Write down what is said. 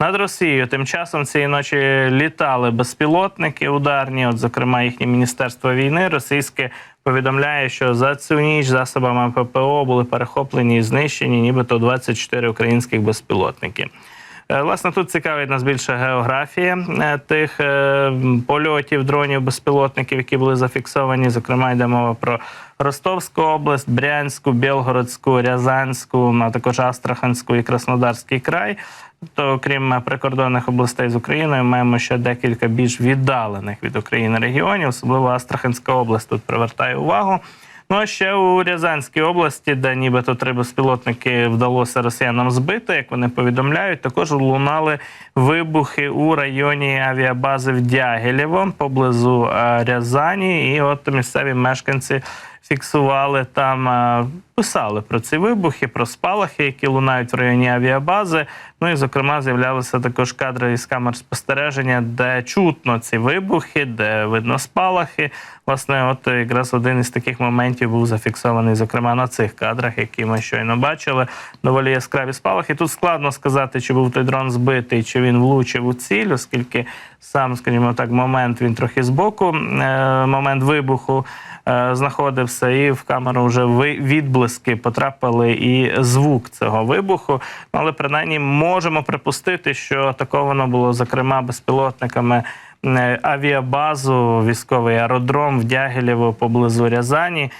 Над Росією тим часом цієї ночі літали безпілотники ударні. От, зокрема, їхнє міністерство війни російське повідомляє, що за цю ніч засобами ППО були перехоплені і знищені, нібито 24 українських безпілотники. Е, Власне, тут цікавить нас більше географія е, тих е, польотів дронів безпілотників, які були зафіксовані. Зокрема, йде мова про Ростовську область, Брянську, Білгородську, Рязанську, а також Астраханську і Краснодарський край. Тобто, окрім прикордонних областей з Україною, маємо ще декілька більш віддалених від України регіонів, особливо Астраханська область тут привертає увагу. Ну а ще у Рязанській області, де нібито три безпілотники вдалося росіянам збити, як вони повідомляють, також лунали вибухи у районі авіабази в Дягілєво поблизу е, Рязані. І от місцеві мешканці фіксували там, е, писали про ці вибухи, про спалахи, які лунають в районі авіабази. Ну і зокрема з'являлися також кадри із камер спостереження, де чутно ці вибухи, де видно спалахи. Власне, от якраз один із таких моментів був зафіксований, зокрема на цих кадрах, які ми щойно бачили. Доволі яскраві спалахи. Тут складно сказати, чи був той дрон збитий, чи він влучив у ціль, оскільки сам, скажімо так, момент він трохи збоку, е, момент вибуху. е, Знаходився і в камеру вже відблиски потрапили і звук цього вибуху. Але принаймні можемо припустити, що атаковано було зокрема безпілотниками е, авіабазу, військовий аеродром в Дягілєво поблизу Рязані.